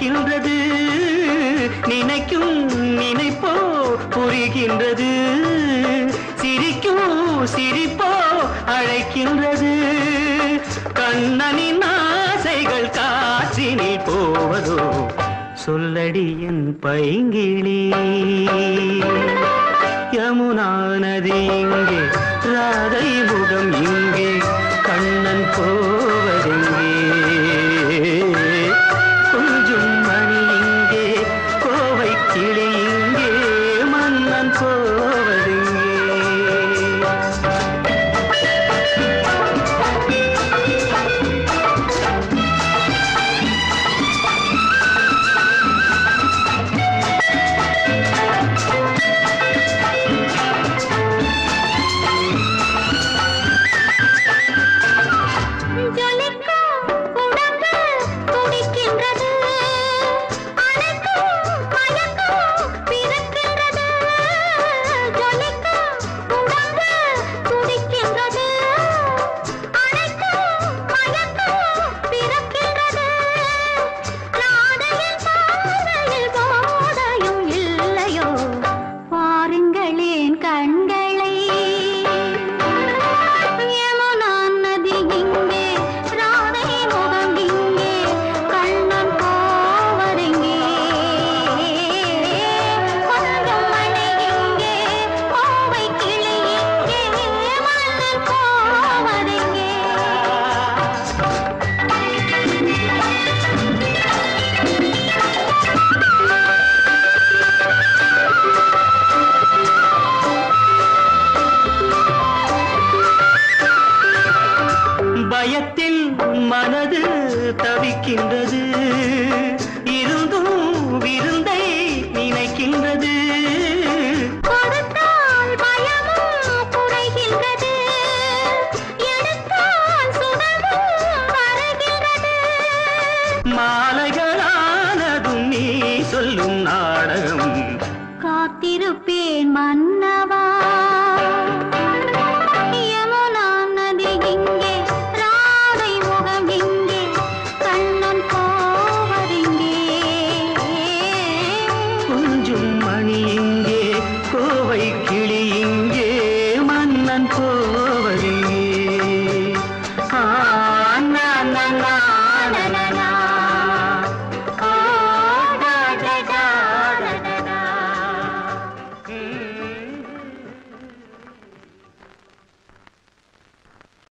நடக்கின்றது நினைக்கும் நினைப்போ புரிகின்றது. சிரிக்கும் சிரிப்போ அழைக்கின்றது. கண்ணனின் ஆசைகள் காற்றினில் போவதோ சொல்லடியின் பைங்கிழி. யமுனா நதி இங்கே ராதை முகம் இங்கே கண்ணன் போ தவிக்கின்றது. இருந்தும் விருந்தை நினைக்கின்றது. மாலைகளானதும் நீ சொல்லும் நாடகம். காத்திருப்பேன் மன்